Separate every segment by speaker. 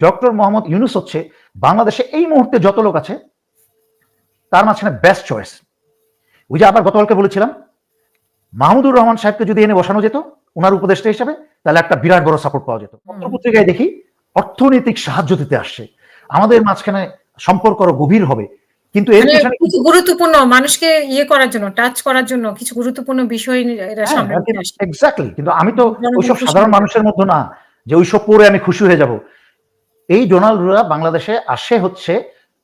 Speaker 1: Doctor Mohammad Yunus হচ্ছে বাংলাদেশে এই মুহূর্তে যত লোক আছে তার মাঝখানে বেস্ট চয়েস ওই যে আবার গতকালকে বলেছিলাম মাহমুদুর রহমান সাহেবকে যদি এনে বসানো যেত ওনার উপদেষ্টা হিসাবে তাহলে একটা বিরাট বড় সাপোর্ট পাওয়া যেত। পত্রপত্রিকায় দেখি অর্থনৈতিক সাহায্য দিতে আসছে। আমাদের মাঝখানে সম্পর্ক আরও গভীর হবে। কিন্তু এর
Speaker 2: মানে
Speaker 1: পেছনে
Speaker 2: কিছু গুরুত্বপূর্ণ মানুষকে ইয়ে করার জন্য টাচ করার জন্য কিছু গুরুত্বপূর্ণ বিষয় এরা
Speaker 1: হ্যাঁ,
Speaker 2: সামনে নিয়ে আসে
Speaker 1: এক্স্যাক্টলি কিন্তু আমি তো ওইসব সাধারণ মানুষের মধ্যে না যে ওইসব পরে আমি খুশি হয়ে যাব। এই ডোনাল্ডরা বাংলাদেশে আসে হচ্ছে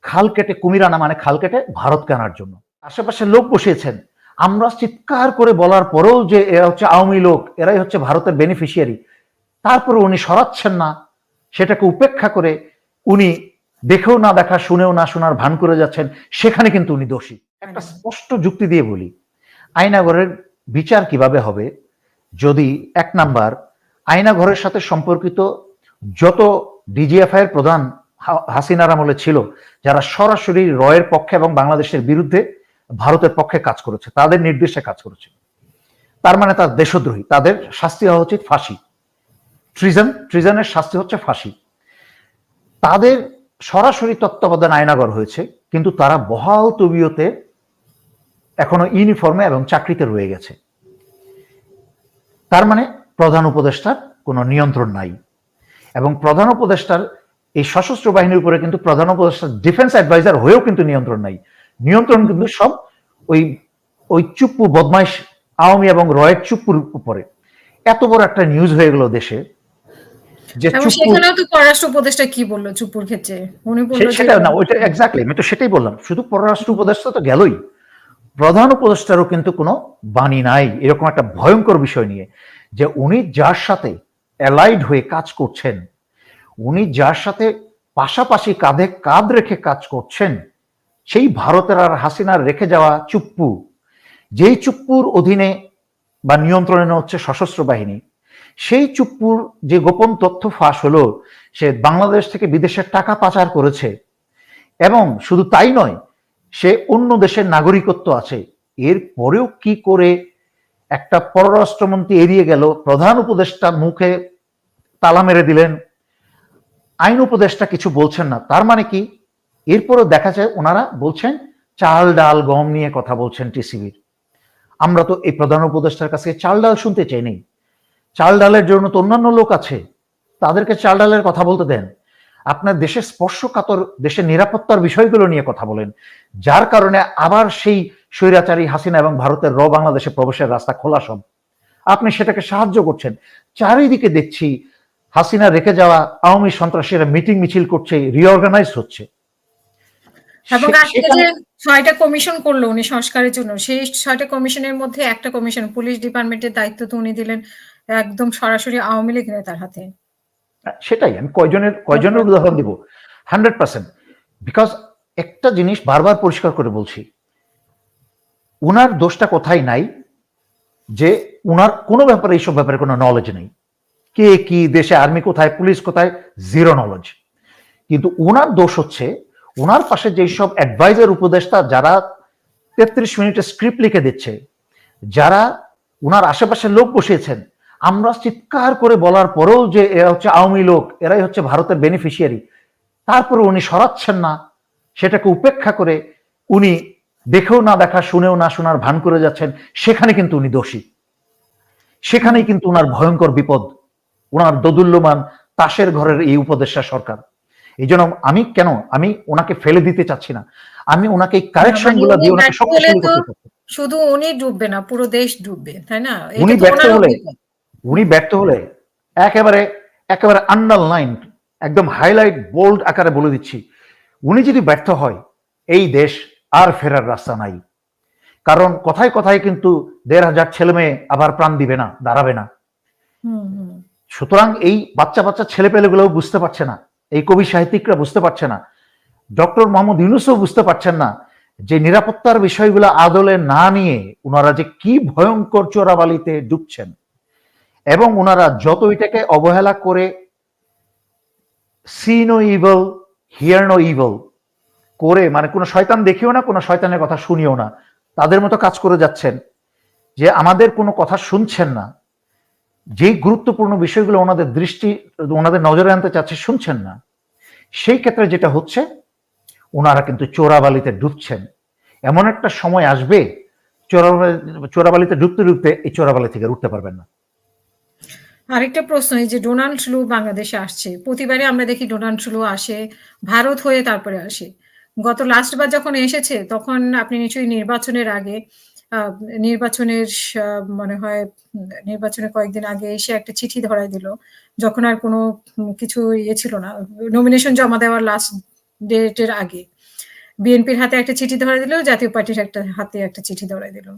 Speaker 1: খাল কেটে কুমির আনা মানে খাল কেটে ভারতকে আনার জন্য। আশেপাশে লোক বসিয়েছেন। আমরা চিৎকার করে বলার পরেও যে এরা হচ্ছে আওয়ামী লোক, এরাই হচ্ছে ভারতের বেনিফিশিয়ারি তারপরে উনি সরাচ্ছেন না। সেটাকে উপেক্ষা করে উনি দেখেও না দেখা, শুনেও না শোনার ভান করে যাচ্ছেন। সেখানে কিন্তু উনি দোষী। একটা স্পষ্ট যুক্তি দিয়ে বলি আয়নাগরের বিচার কীভাবে হবে? যদি এক নাম্বার আয়নাঘরের সাথে সম্পর্কিত যত ডিজিএফআই এর প্রধান হাসিনার আমলে ছিল, যারা সরাসরি রয়ের পক্ষে এবং বাংলাদেশের বিরুদ্ধে ভারতের পক্ষে কাজ করেছে, তাদের নির্দেশে কাজ করেছে তার মানে তার দেশদ্রোহী, তাদের শাস্তি হওয়া উচিত ফাঁসি। ট্রিজন, ট্রিজনের শাস্তি হচ্ছে ফাঁসি। তাদের সরাসরি তত্ত্বাবধান আয়নাগর হয়েছে, কিন্তু তারা বহাল তবিয়তে এখনও ইউনিফর্মে এবং চাকরিতে রয়ে গেছে। তার মানে প্রধান উপদেষ্টার কোনো নিয়ন্ত্রণ নাই। এবং প্রধান উপদেষ্টার এই সশস্ত্র বাহিনীর উপরে কিন্তু প্রধান উপদেষ্টার ডিফেন্স অ্যাডভাইজার হয়েও কিন্তু নিয়ন্ত্রণ নাই। নিয়ন্ত্রণ কিন্তু সব ওই ওই চুপ্পু বদমাইশ আওয়ামী এবং রয়ের চুপ্পুর উপরে। এত বড় একটা নিউজ হয়ে গেল দেশে যে
Speaker 2: সেখানেও তো পররাষ্ট্র উপদেষ্টা কি বলল চুপুর ক্ষেত্রে? উনি বলল
Speaker 1: সেটা না ওইটা এক্স্যাক্টলি আমি তো সেটাই বললাম। শুধু পররাষ্ট্র উপদেষ্টা তো গেলই। প্রধান উপদেষ্টারও কিন্তু কোনো বাণী নাই এরকম একটা ভয়ঙ্কর বিষয় নিয়ে। যে উনি যার সাথে অ্যালাইড হয়ে কাজ করছেন। উনি যার সাথে পাশাপাশি কাঁধে কাঁধ রেখে কাজ করছেন, সেই ভারতের আর হাসিনার রেখে যাওয়া চুপ্পু। যেই চুপ্পুর অধীনে বা নিয়ন্ত্রণে হচ্ছে সশস্ত্র বাহিনী, সেই চুপ্পুর যে গোপন তথ্য ফাঁস হলো, সে বাংলাদেশ থেকে বিদেশের টাকা পাচার করেছে। এবং শুধু তাই নয়, সে অন্য দেশের নাগরিকত্ব আছে। এর পরেও কি করে একটা পররাষ্ট্রমন্ত্রী এড়িয়ে গেল, প্রধান উপদেষ্টা মুখে তালা মেরে দিলেন, আইন উপদেষ্টা কিছু বলছেন না। তার মানে কি? এরপরও দেখা যায় ওনারা বলছেন, চাল ডাল গম নিয়ে কথা বলছেন টিসিবির। আমরা তো এই প্রধান উপদেষ্টার কাছে চাল ডাল শুনতে চাই নেই। চাল ডালের জন্য তো অন্যান্য লোক আছে, তাদেরকে চাল ডালের কথা বলতে দেন। আপনার দেশের স্পর্শকাতর, দেশের নিরাপত্তার বিষয়গুলো নিয়ে কথা বলেন। যার কারণে আবার সেই স্বৈরাচারী হাসিনা এবং ভারতের র বাংলাদেশে প্রবেশের রাস্তা খোলা সব। আপনি সেটাকে সাহায্য করছেন। চারিদিকে দেখছি হাসিনা রেখে যাওয়া আওয়ামী সন্ত্রাসীরা মিটিং মিছিল করছে রিঅর্গানাইজ হচ্ছে।
Speaker 2: এবং আজকে যে ছয়টা কমিশন করল উনি সংস্কারের জন্য সেই ছয়টা কমিশনের মধ্যে একটা কমিশন পুলিশ ডিপার্টমেন্টের দায়িত্ব তো উনি দিলেন একদম সরাসরি আওয়ামী লীগ নেতার হাতে।
Speaker 1: সেটাই আমি কয়জনের কয়জনের উদাহরণ দিব? হান্ড্রেড পার্সেন্ট বিকজ একটা জিনিস বারবার পরিষ্কার করে বলছি উনার দোষটা কোথায় নাই যে উনার কোনো ব্যাপারে, এইসব ব্যাপারে কোনো নলেজ নেই। কে কি দেশে আর্মি কোথায় পুলিশ কোথায় জিরো নলেজ কিন্তু উনার দোষ হচ্ছে, উনার পাশে যেই সব অ্যাডভাইজার উপদেষ্টা যারা তেত্রিশ মিনিটে স্ক্রিপ্ট লিখে দিচ্ছে, যারা উনার আশেপাশে লোক বসিয়েছেন, আমরা চিৎকার করে বলার পরেও যে এরা হচ্ছে আওয়ামী লোক, এরাই হচ্ছে ভারতের বেনিফিশিয়ারি তারপরে উনি সরাচ্ছেন না, সেটাকে উপেক্ষা করে উনি দেখেও না দেখা শুনেও না শোনার ভান করে যাচ্ছেন সেখানে কিন্তু উনি দোষী। সেখানেই কিন্তু উনার ভয়ঙ্কর বিপদ উনার দোদুল্যমান তাসের ঘরের এই উপদেষ্টা সরকার। এই জন্য আমি কেন আমি ওনাকে ফেলে দিতে চাচ্ছি না। আমি ওনাকে এই কারেকশনগুলো দিয়ে ওনাকে
Speaker 2: হলে
Speaker 1: শক্তিশালী করতে চাচ্ছি।
Speaker 2: শুধু উনি ডুববে না পুরো দেশ ডুববে তাই না?
Speaker 1: উনি ব্যর্থ হলে উনি ব্যর্থ হলে একেবারে একেবারে আন্ডারলাইন একদম হাইলাইট বোল্ড আকারে বলে দিচ্ছি। উনি যদি ব্যর্থ হয় এই দেশ আর ফেরার রাস্তা নাই। কারণ কথায় কথায় কিন্তু দেড় হাজার ছেলে মেয়ে আবার প্রাণ দিবে না দাঁড়াবে না। সুতরাং এই বাচ্চা বাচ্চা ছেলে পেলেগুলোও বুঝতে পারছে না এই কবি সাহিত্যিকরা বুঝতে পারছে না ডক্টর মোহাম্মদ ইউনুসও বুঝতে পারছেন না যে নিরাপত্তার বিষয়গুলো আদলে না নিয়ে ওনারা যে কি ভয়ঙ্কর চোরাবালিতে ডুবছেন। এবং ওনারা যত এটাকে অবহেলা করে see no evil hear no evil করে মানে কোনো শয়তান দেখিও না, কোনো শয়তানের কথা শুনিও না। তাদের মতো কাজ করে যাচ্ছেন যে আমাদের কোনো কথা শুনছেন না। যেই গুরুত্বপূর্ণ বিষয়গুলো ওনাদের দৃষ্টি, ওনাদের নজরে আনতে চাচ্ছে শুনছেন না। সেই ক্ষেত্রে যেটা হচ্ছে, ওনারা কিন্তু চোরাবালিতে ডুবছেন। এমন একটা সময় আসবে, চোরাবালি, চোরাবালিতে ডুবতে ডুবতে এই চোরাবালি থেকে উঠতে পারবেন না।
Speaker 2: আরেকটা প্রশ্ন, এই যে ডোনাল্ড লু বাংলাদেশে আসছে প্রতিবারই আমরা দেখি ডোনাল্ড লু আসে, ভারত হয়ে তারপরে আসে। গত লাস্ট বার যখন এসেছে, তখন আপনি নিশ্চয়ই নির্বাচনের আগে নির্বাচনের মনে হয়, নির্বাচনের কয়েকদিন আগে এসে একটা চিঠি ধরাই দিল, যখন আর কোনো কিছু ইয়ে ছিল না নমিনেশন জমা দেওয়ার লাস্ট ডেটের আগে। বিএনপির হাতে একটা চিঠি ধরাই দিল, জাতীয় পার্টির একটা হাতে একটা চিঠি ধরাই দিল।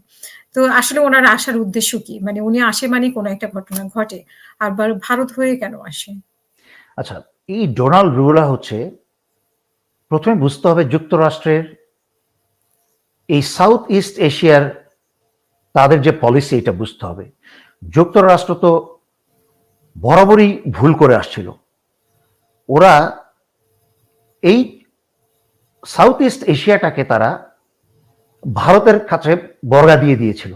Speaker 2: তো আসলে ওনার আসার উদ্দেশ্য কি? মানে উনি আসে মানে কোনো একটা ঘটনা ঘটে আর ভারত হয়ে কেন আসে?
Speaker 1: আচ্ছা এই ডোনাল্ড রুলা হচ্ছে প্রথমে বুঝতে হবে যুক্তরাষ্ট্রের এই সাউথ ইস্ট এশিয়ার তাদের যে পলিসি এটা বুঝতে হবে। যুক্তরাষ্ট্র তো বরাবরই ভুল করে আসছিল। ওরা এই সাউথ ইস্ট এশিয়াটাকে তারা ভারতের কাছে বর্গা দিয়ে দিয়েছিল।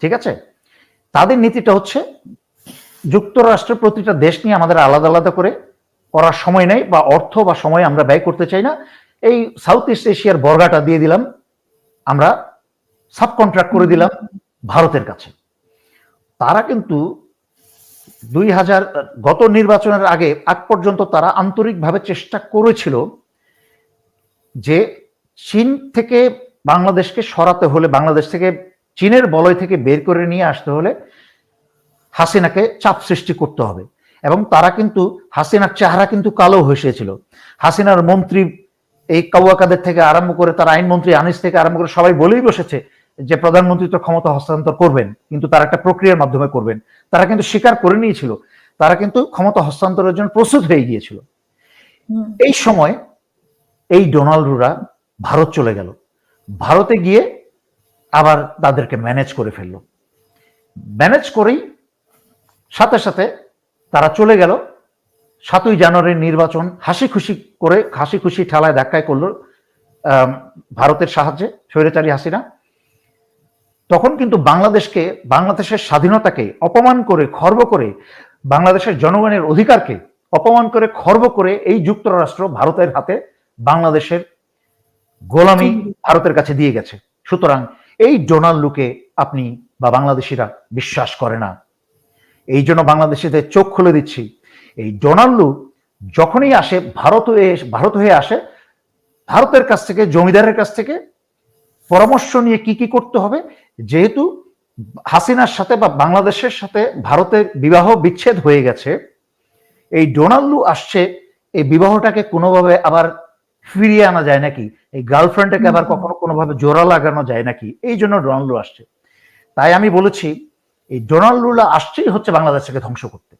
Speaker 1: ঠিক আছে? তাদের নীতিটা হচ্ছে যুক্তরাষ্ট্রের প্রতিটা দেশ নিয়ে আমাদের আলাদা আলাদা করে করার সময় নেই বা অর্থ বা সময় আমরা ব্যয় করতে চাই না। এই সাউথ ইস্ট এশিয়ার বর্গাটা দিয়ে দিলাম। আমরা সাব কন্ট্রাক্ট করে দিলাম ভারতের কাছে। তারা কিন্তু দুই হাজার, গত নির্বাচনের আগে, আগ পর্যন্ত তারা আন্তরিকভাবে চেষ্টা করেছিল যে চীন থেকে বাংলাদেশকে সরাতে হলে, বাংলাদেশ থেকে চীনের বলয় থেকে বের করে নিয়ে আসতে হলে হাসিনাকে চাপ সৃষ্টি করতে হবে। এবং তারা কিন্তু হাসিনার চেহারা কিন্তু কালো হয়েছিল হাসিনার মন্ত্রী এই কাউয়াকাদের থেকে আরম্ভ করে তার আইনমন্ত্রী আনিস থেকে আরম্ভ করে সবাই বলেই বসেছে যে প্রধানমন্ত্রী তো ক্ষমতা হস্তান্তর করবেন কিন্তু তারা একটা প্রক্রিয়ার মাধ্যমে করবেন। তারা কিন্তু স্বীকার করে নিয়েছিল তারা কিন্তু ক্ষমতা হস্তান্তরের জন্য প্রস্তুত হয়ে গিয়েছিল। এই সময় এই ডোনাল্ডরা ভারত চলে গেল। ভারতে গিয়ে আবার তাদেরকে ম্যানেজ করে ফেলল। ম্যানেজ করেই সাথে সাথে তারা চলে গেল। সাতই জানুয়ারির নির্বাচন হাসি খুশি করে হাসি খুশি ঠেলায় ধাক্কায় করল ভারতের সাহায্যে, স্বৈরাচারী হাসিনা। তখন কিন্তু বাংলাদেশকে, বাংলাদেশের স্বাধীনতাকে অপমান করে, খর্ব করে, বাংলাদেশের জনগণের অধিকারকে অপমান করে, খর্ব করে এই যুক্তরাষ্ট্র ভারতের হাতে বাংলাদেশের গোলামি ভারতের কাছে দিয়ে গেছে। সুতরাং এই ডোনাল্ড লুকে আপনি বা বাংলাদেশিরা বিশ্বাস করে না। এই জন্য বাংলাদেশিদের চোখ খুলে দিচ্ছি। এই ডোনাল্ড যখনই আসে ভারত হয়ে ভারত হয়ে আসে ভারতের কাছ থেকে জমিদারের কাছ থেকে পরামর্শ নিয়ে কি কি করতে হবে? যেহেতু হাসিনার সাথে বা বাংলাদেশের সাথে ভারতের বিবাহ বিচ্ছেদ হয়ে গেছে এই ডোনাল্ডু আসছে এই বিবাহটাকে কোনোভাবে আবার ফিরিয়ে আনা যায় নাকি? এই গার্লফ্রেন্ডটাকে আবার কখনো কোনোভাবে জোড়া লাগানো যায় নাকি? এই জন্য ডোনাল্ডু আসছে। তাই আমি বলেছি এই ডোনাল্ডুলা আসছেই হচ্ছে বাংলাদেশকে ধ্বংস করতে।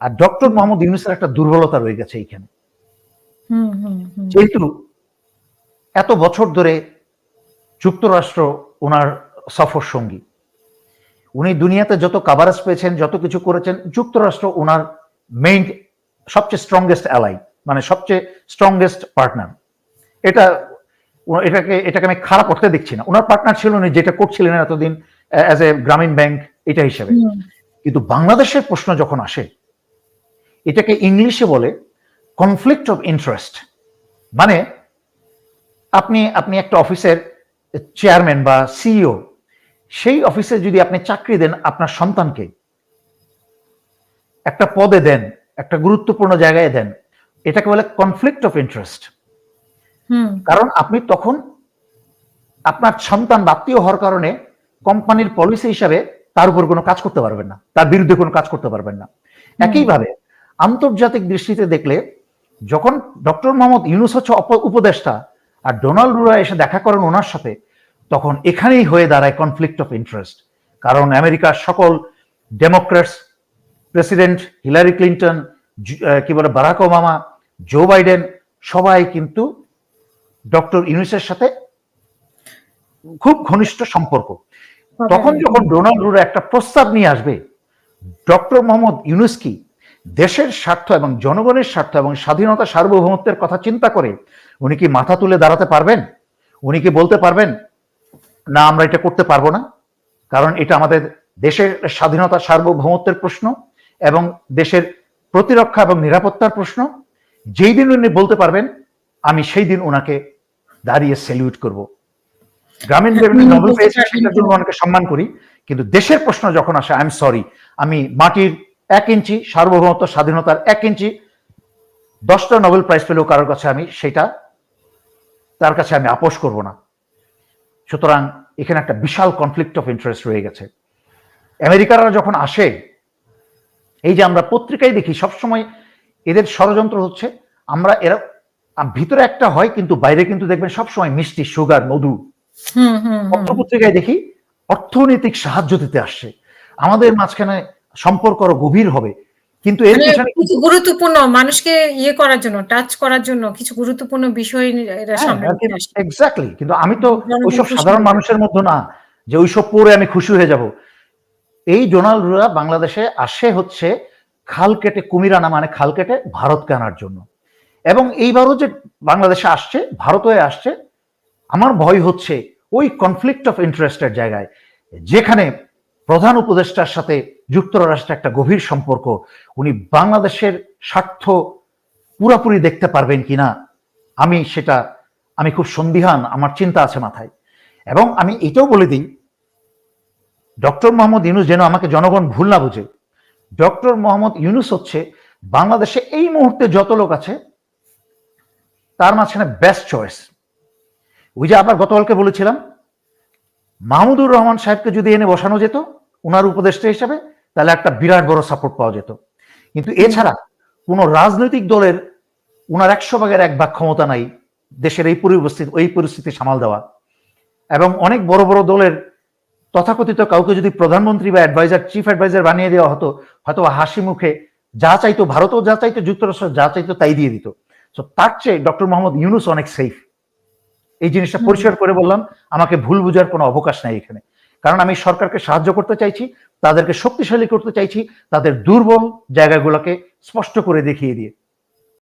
Speaker 1: আর ডক্টর মোহাম্মদ ইউনুসের একটা দুর্বলতা রয়ে গেছে এইখানে। যেহেতু এত বছর ধরে যুক্তরাষ্ট্র ওনার সফর সঙ্গী উনি দুনিয়াতে যত কাভারেজ পেয়েছেন যত কিছু করেছেন যুক্তরাষ্ট্র ওনার মেইন সবচেয়ে স্ট্রংগেস্ট অ্যালাই মানে সবচেয়ে স্ট্রংগেস্ট পার্টনার এটা এটাকে এটাকে আমি খারাপ করতে দেখছি না। ওনার পার্টনার ছিল উনি যেটা করছিলেন এতদিন অ্যাজ এ গ্রামীণ ব্যাংক এটা হিসেবে। কিন্তু বাংলাদেশের প্রশ্ন যখন আসে এটাকে ইংলিশে বলে কনফ্লিক্ট অফ ইন্টারেস্ট মানে আপনি আপনি একটা অফিসের চেয়ারম্যান বা সিইও সেই অফিসে যদি আপনি চাকরি দেন আপনার সন্তানকে একটা পদে দেন একটা গুরুত্বপূর্ণ জায়গায় দেন এটাকে বলে কনফ্লিক্ট অফ ইন্টারেস্ট কারণ আপনি তখন আপনার সন্তান আত্মীয় হওয়ার কারণে কোম্পানির পলিসি হিসাবে তার উপর কোনো কাজ করতে পারবেন না। তার বিরুদ্ধে কোনো কাজ করতে পারবেন না। একইভাবে আন্তর্জাতিক দৃষ্টিতে দেখলে যখন ডক্টর মোহাম্মদ ইউনুস হচ্ছে উপদেষ্টা আর ডোনাল্ড রুরা এসে দেখা করেন ওনার সাথে তখন এখানেই হয়ে দাঁড়ায় কনফ্লিক্ট অফ ইন্টারেস্ট কারণ আমেরিকার সকল ডেমোক্রেটস প্রেসিডেন্ট হিলারি ক্লিন্টন কি বলে বারাক ওবামা জো বাইডেন সবাই কিন্তু ডক্টর ইউনুসের সাথে খুব ঘনিষ্ঠ সম্পর্ক। তখন যখন ডোনাল্ড রুরা একটা প্রস্তাব নিয়ে আসবে ডক্টর মোহাম্মদ ইউনুস কি দেশের স্বার্থ এবং জনগণের স্বার্থ এবং স্বাধীনতা সার্বভৌমত্বের কথা চিন্তা করে উনি কি মাথা তুলে দাঁড়াতে পারবেন? উনি কি বলতে পারবেন না আমরা এটা করতে পারব না। কারণ এটা আমাদের দেশের স্বাধীনতা সার্বভৌমত্বের প্রশ্ন এবং দেশের প্রতিরক্ষা এবং নিরাপত্তার প্রশ্ন। যেই দিন উনি বলতে পারবেন আমি সেই দিন ওনাকে দাঁড়িয়ে সেলিউট করব। গ্রামীণ রেভিনিউ নোবেল পেয়েছে সেটার জন্য ওনাকে সম্মান করি কিন্তু দেশের প্রশ্ন যখন আসে আই এম সরি আমি মাটির এক ইঞ্চি সার্বভৌমত্ব স্বাধীনতার এক ইঞ্চি দশটা নোবেল প্রাইজ পেলেও কারোর কাছে আমি সেটা তার কাছে আমি আপোষ করব না। সুতরাং এখানে একটা বিশাল কনফ্লিক্ট অফ ইন্টারেস্ট রয়ে গেছে। আমেরিকারা যখন আসে এই যে আমরা পত্রিকায় দেখি সবসময় এদের ষড়যন্ত্র হচ্ছে আমরা এরা ভিতরে একটা হয় কিন্তু বাইরে কিন্তু দেখবেন সবসময় মিষ্টি সুগার মধু। পত্রপত্রিকায় দেখি অর্থনৈতিক সাহায্য দিতে আসছে। আমাদের মাঝখানে সম্পর্ক আরও গভীর হবে। কিন্তু এর
Speaker 2: মানে
Speaker 1: পিছনে
Speaker 2: কিছু গুরুত্বপূর্ণ মানুষকে ইয়ে করার জন্য টাচ করার জন্য কিছু গুরুত্বপূর্ণ বিষয় এরা
Speaker 1: হ্যাঁ,
Speaker 2: সামনে।
Speaker 1: এক্স্যাক্টলি কিন্তু আমি তো ওইসব সাধারণ মানুষের মধ্যে না যে ওইসব পড়ে আমি খুশি হয়ে যাব। এই ডোনাল্ডরা বাংলাদেশে আসে হচ্ছে খাল কেটে কুমির আনা মানে খাল কেটে ভারতকে আনার জন্য। এবং এইবারও যে বাংলাদেশে আসছে ভারত হয়ে আসছে, আমার ভয় হচ্ছে ওই কনফ্লিক্ট অফ ইন্টারেস্টের জায়গায়, যেখানে প্রধান উপদেষ্টার সাথে যুক্তরাষ্ট্রের একটা গভীর সম্পর্ক, উনি বাংলাদেশের স্বার্থ পুরাপুরি দেখতে পারবেন কিনা, আমি সেটা, আমি খুব সন্দিহান, আমার চিন্তা আছে মাথায়। এবং আমি এটাও বলে দিই, ডক্টর মোহাম্মদ ইউনুস যেন আমাকে জনগণ ভুল না বুঝে, ডক্টর মোহাম্মদ ইউনুস হচ্ছে বাংলাদেশে এই মুহূর্তে যত লোক আছে তার মাঝখানে বেস্ট চয়েস ওই যে আবার গতকালকে বলেছিলাম, মাহমুদুর রহমান সাহেবকে যদি এনে বসানো যেত ওনার উপদেষ্টা হিসাবে, তাহলে একটা বিরাট বড় সাপোর্ট পাওয়া যেত। কিন্তু এছাড়া কোন রাজনৈতিক দলের ওনার একশো ভাগের এক ভাগ ক্ষমতা নাই, দেশের এই পরিস্থিতি ওই পরিস্থিতি সামাল দেওয়া। এবং অনেক বড় বড় দলের তথাকথিত কাউকে যদি প্রধানমন্ত্রী বা অ্যাডভাইজার চিফ অ্যাডভাইজার বানিয়ে দেওয়া হতো হয়তো হাসি মুখে যা চাইতো, ভারতও যা চাইতো, যুক্তরাষ্ট্র যা চাইতো তাই দিয়ে দিত। তো তার চেয়ে ডক্টর মোহাম্মদ ইউনুস অনেক সেফ এই জিনিসটা পরিষ্কার করে বললাম আমাকে ভুল বুঝার কোনো অবকাশ নাই এখানে। কারণ আমি সরকারকে সাহায্য করতে চাইছি তাদেরকে শক্তিশালী করতে চাইছি তাদের দুর্বল জায়গাগুলোকে স্পষ্ট করে দেখিয়ে দিয়ে।